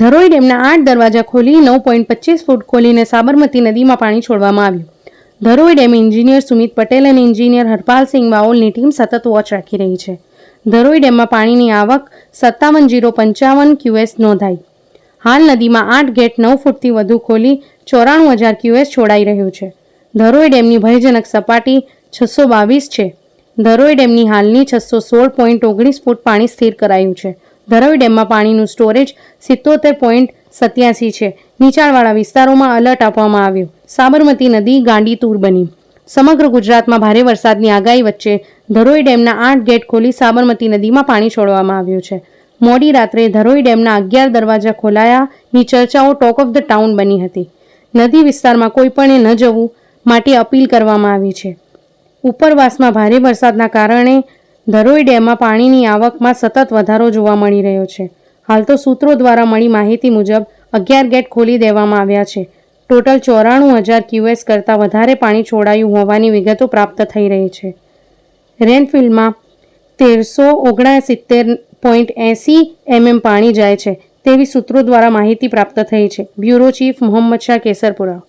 ધરોઈ ડેમના આઠ દરવાજા ખોલી નવ પોઈન્ટ પચીસ ફૂટ ખોલીને સાબરમતી નદીમાં પાણી છોડવામાં આવ્યું. ધરોઈ ડેમ એન્જિનિયર સુમિત પટેલ અને એન્જિનિયર હરપાલસિંહ બાઓલની ટીમ સતત વોચ રાખી રહી છે. ધરોઈ ડેમમાં પાણીની આવક સત્તાવન જીરો પંચાવન ક્યુએસ નોંધાઈ. હાલ નદીમાં આઠ ગેટ નવ ફૂટથી વધુ ખોલી ચોરાણું હજાર ક્યુએસ છોડાઈ રહ્યું છે. ધરોઈ ડેમની ભયજનક સપાટી છસો બાવીસ છે. ધરોઈ ડેમની હાલની છસો સોળ પોઈન્ટ ઓગણીસ ફૂટ પાણી સ્થિર કરાયું છે. ધરોઈ ડેમમાં પાણીનું સ્ટોરેજ સિત્તોતેર પોઈન્ટ સત્યાસી છે. નીચાણવાળા વિસ્તારોમાં અલર્ટ આપવામાં આવ્યું. સાબરમતી નદી ગાંડી તૂર બની. સમગ્ર ગુજરાતમાં ભારે વરસાદની આગાહી વચ્ચે ધરોઈ ડેમના આઠ ગેટ ખોલી સાબરમતી નદીમાં પાણી છોડવામાં આવ્યું છે. મોડી રાત્રે ધરોઈ ડેમના અગિયાર દરવાજા ખોલાયાની ચર્ચાઓ ટોક ઓફ ધ ટાઉન બની હતી. નદી વિસ્તારમાં કોઈપણે ન જવું માટે અપીલ કરવામાં આવી છે. ઉપરવાસમાં ભારે વરસાદના કારણે ધરોઈ ડેમમાં પાણીની આવકમાં સતત વધારો જોવા મળી રહ્યો છે. હાલ તો સૂત્રો દ્વારા મળી માહિતી મુજબ અગિયાર ગેટ ખોલી દેવામાં આવ્યા છે. ટોટલ ચોરાણું હજાર ક્યુએસ કરતાં વધારે પાણી છોડાયું હોવાની વિગતો પ્રાપ્ત થઈ રહી છે. રેનફિલ્ડમાં તેરસો ઓગણસિત્તેર પોઈન્ટ એંસી એમએમ પાણી જાય છે તેવી સૂત્રો દ્વારા માહિતી પ્રાપ્ત થઈ છે. Bureau chief Mohammad Shah Kesarpura.